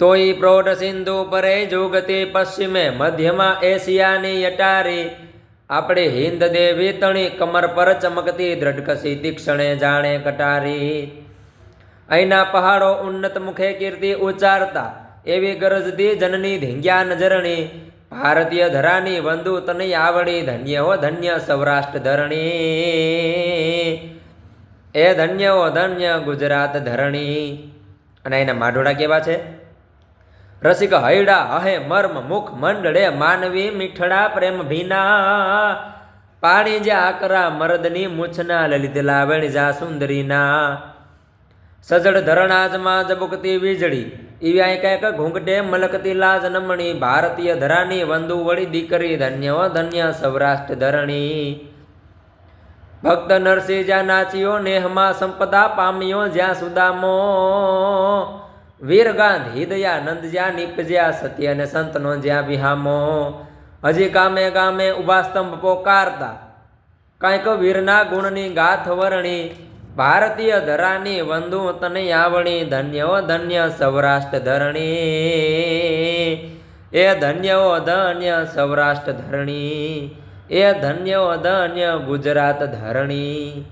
તોય પ્રૌઢ સિંધુ પરે જુગતી પશ્ચિમે મધ્યમાં એશિયાની અટારી આપણે હિન્દ દેવી તણી કમર પર ચમકતી દ્રઢકસી તીક્ષણે જાણે કટારી. અહીંના પહાડો ઉન્નત મુખે કીર્તિ ઉચ્ચારતા, એવી ગરજતી જનની ધીંગ્યા નજરણી. ભારતીય ધરાની વંદુ તની આવડી ધન્ય હો ધન્ય સૌરાષ્ટ્ર ધરણી. એ ધન્ય હો ધન્ય ગુજરાત ધરણી. અને એના માઢોડા કેવા છે? રસિક હૈડા હહે મર્મ મુખ મંડળે માનવી મીઠડા પ્રેમ ભીના. પાણી જે આકરા મરદની મૂછના લલિત લાવણી જા સુંદરીના. સજડ ધરણાજમાં જબુકતી વીજળી, ઈવ્યાય કંઈક ઘૂંઘટે મલકતી લાજ નમણી. ભારતીય ધરાની વંદુ વળી દીકરી, ધન્ય ધન્ય સૌરાષ્ટ્ર ધરણી. ભક્ત નરસિંહ જ્યાં નાચ્યો નેહમાં સંપદા પામ્યો જ્યાં સુદામો. વીર ગાંધી દયાનંદ જ્યાં નીપજ્યા સત્ય અને સંતનો જ્યાં વિહામો. હજી ગામે ગામે ઊભા સ્તંભ પોકારતા. કાંઈક વીરના ગુણની ગાથ વરણી. ભારતીય ધરાની વંદુ તને આવણી ધન્ય ધન્ય સૌરાષ્ટ્ર ધરણી. એ ધન્ય ધન્ય સૌરાષ્ટ્ર ધરણી. એ ધન્ય ધન્ય ગુજરાત ધરણી.